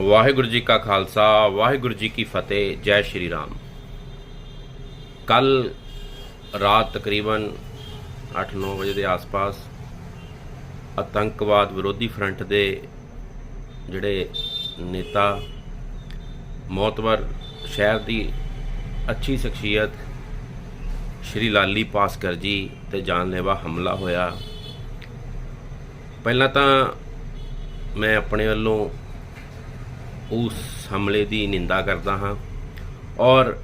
ਵਾਹਿਗੁਰੂ ਜੀ ਕਾ ਖਾਲਸਾ, ਵਾਹਿਗੁਰੂ ਜੀ ਕੀ ਫਤਿਹ, ਜੈ ਸ਼੍ਰੀ ਰਾਮ। ਕੱਲ ਰਾਤ ਤਕਰੀਬਨ 8-9 ਵਜੇ ਦੇ ਆਸ-ਪਾਸ ਆਤੰਕਵਾਦ ਵਿਰੋਧੀ ਫਰੰਟ ਦੇ ਜਿਹੜੇ ਨੇਤਾ, ਮੌਤਵਰ ਸ਼ਹਿਰ ਦੀ ਅੱਛੀ ਸ਼ਖਸੀਅਤ ਸ਼੍ਰੀ ਲਾਲੀ ਪਾਸਕਰ ਜੀ ਤੇ ਜਾਨਲੇਵਾ ਹਮਲਾ ਹੋਇਆ। ਪਹਿਲਾਂ ਤਾਂ ਮੈਂ ਆਪਣੇ ਵੱਲੋਂ ਉਸ ਹਮਲੇ ਦੀ ਨਿੰਦਾ ਕਰਦਾ ਹਾਂ ਔਰ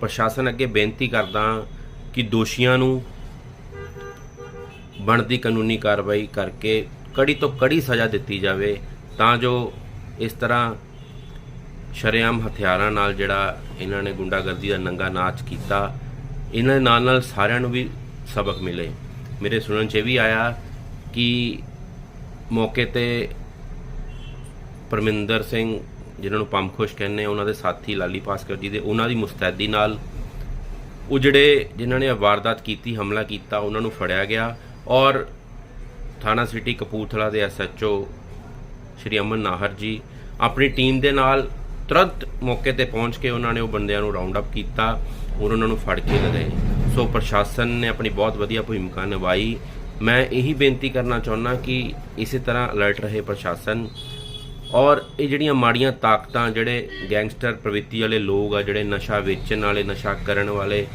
ਪ੍ਰਸ਼ਾਸਨ ਅੱਗੇ ਬੇਨਤੀ ਕਰਦਾ ਹਾਂ ਕਿ ਦੋਸ਼ੀਆਂ ਨੂੰ ਬਣਦੀ ਕਾਨੂੰਨੀ ਕਾਰਵਾਈ ਕਰਕੇ ਕੜੀ ਤੋਂ ਕੜੀ ਸਜ਼ਾ ਦਿੱਤੀ ਜਾਵੇ ਤਾਂ ਜੋ ਇਸ ਤਰ੍ਹਾਂ ਸ਼ਰੇਆਮ ਹਥਿਆਰਾਂ ਨਾਲ ਜਿਹੜਾ ਇਹਨਾਂ ਨੇ ਗੁੰਡਾਗਰਦੀ ਦਾ ਨੰਗਾ ਨਾਚ ਕੀਤਾ, ਇਹਨਾਂ ਦੇ ਨਾਲ ਨਾਲ ਸਾਰਿਆਂ ਨੂੰ ਵੀ ਸਬਕ ਮਿਲੇ। ਮੇਰੇ ਸੁਣਨ 'ਚ ਇਹ ਵੀ ਆਇਆ ਕਿ ਮੌਕੇ ਤੇ ਪਰਮਿੰਦਰ ਸਿੰਘ ਜਿਨ੍ਹਾਂ ਨੂੰ ਪੰਮ ਖੁਸ਼ ਕਹਿੰਦੇ ਆ, ਉਹਨਾਂ ਦੇ ਸਾਥੀ ਲਾਲੀ ਭਾਸਕਰ ਜੀ ਦੇ ਉਹਨਾਂ ਦੀ ਮੁਸਤੈਦੀ ਨਾਲ ਉਹ ਜਿਹੜੇ ਜਿਨ੍ਹਾਂ ਨੇ ਵਾਰਦਾਤ ਕੀਤੀ ਹਮਲਾ ਕੀਤਾ ਉਹਨਾਂ ਨੂੰ ਫੜਿਆ ਗਿਆ ਔਰ ਥਾਣਾ ਸਿਟੀ ਕਪੂਰਥਲਾ ਦੇ ਐਸਐਚਓ ਸ਼੍ਰੀ ਅਮਨ ਨਾਹਰ ਜੀ ਆਪਣੀ ਟੀਮ ਦੇ ਨਾਲ ਤੁਰੰਤ ਮੌਕੇ ਤੇ ਪਹੁੰਚ ਕੇ ਉਹਨਾਂ ਨੇ ਉਹ ਬੰਦਿਆਂ ਨੂੰ ਰਾਉਂਡ ਅਪ ਕੀਤਾ ਔਰ ਉਹਨਾਂ ਨੂੰ ਫੜ ਕੇ ਲਗਾਏ ਸੋ ਪ੍ਰਸ਼ਾਸਨ ਨੇ ਆਪਣੀ ਬਹੁਤ ਵਧੀਆ ਭੂਮਿਕਾ ਨਿਭਾਈ। ਮੈਂ ਇਹੀ ਬੇਨਤੀ ਕਰਨਾ ਚਾਹੁੰਦਾ ਕਿ ਇਸੇ ਤਰ੍ਹਾਂ ਅਲਰਟ ਰਹੇ ਪ੍ਰਸ਼ਾਸਨ। ਔਰ ਇਹ ਜਿਹੜੀਆਂ ਮਾੜੀਆਂ ਤਾਕਤਾਂ ਜਿਹੜੇ ਗੈਂਗਸਟਰ ਪ੍ਰਵਿਰਤੀ ਵਾਲੇ ਲੋਕ ਆ, ਜਿਹੜੇ ਨਸ਼ਾ ਵੇਚਣ ਵਾਲੇ, ਨਸ਼ਾ ਕਰਨ ਵਾਲੇ,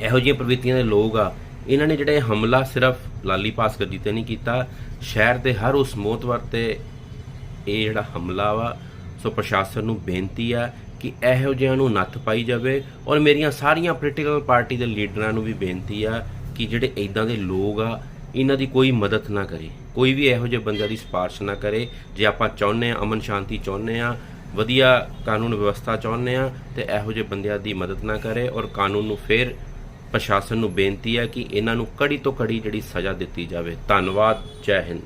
ਇਹੋ ਜਿਹੀਆਂ ਪ੍ਰਵਿਰਤੀਆਂ ਦੇ ਲੋਕ ਆ, ਇਹਨਾਂ ਨੇ ਜਿਹੜੇ ਹਮਲਾ ਸਿਰਫ ਲਾਲੀ ਭਾਸਕਰ ਜੀ ਤੇ ਨਹੀਂ ਕੀਤਾ, ਸ਼ਹਿਰ ਦੇ ਹਰ ਉਸ ਮੋਤਵਰ ਤੇ ਇਹ ਜਿਹੜਾ ਹਮਲਾ ਵਾ, ਸੋ ਪ੍ਰਸ਼ਾਸਨ ਨੂੰ ਬੇਨਤੀ ਆ ਕਿ ਇਹੋ ਜਿਹਿਆਂ ਨੂੰ ਨੱਥ ਪਾਈ ਜਾਵੇ ਔਰ ਮੇਰੀਆਂ ਸਾਰੀਆਂ ਪੋਲੀਟੀਕਲ ਪਾਰਟੀ ਦੇ ਲੀਡਰਾਂ ਨੂੰ ਵੀ ਬੇਨਤੀ ਆ ਕਿ ਜਿਹੜੇ ਇਦਾਂ ਦੇ ਲੋਕ ਆ ਇਹਨਾਂ ਦੀ ਕੋਈ ਮਦਦ ਨਾ ਕਰੇ। ਕੋਈ ਵੀ ਇਹੋ ਜਿਹੇ ਬੰਦਿਆਂ ਦੀ ਸਿਫਾਰਿਸ਼ ਨਾ ਕਰੇ। ਜੇ ਆਪਾਂ ਚਾਹੁੰਦੇ ਆ ਅਮਨ ਸ਼ਾਂਤੀ ਚਾਹੁੰਦੇ ਆ ਵਧੀਆ ਕਾਨੂੰਨ ਵਿਵਸਥਾ ਚਾਹੁੰਦੇ ਆ ਤੇ ਇਹੋ ਜਿਹੇ ਬੰਦਿਆਂ ਦੀ ਮਦਦ ਨਾ ਕਰੇ ਔਰ ਕਾਨੂੰਨ ਨੂੰ ਫੇਰ ਪ੍ਰਸ਼ਾਸਨ ਨੂੰ ਬੇਨਤੀ ਹੈ ਕਿ ਇਹਨਾਂ ਨੂੰ ਕੜੀ ਤੋਂ ਕੜੀ ਜਿਹੜੀ ਸਜ਼ਾ ਦਿੱਤੀ ਜਾਵੇ। ਧੰਨਵਾਦ, ਜੈ ਹਿੰਦ।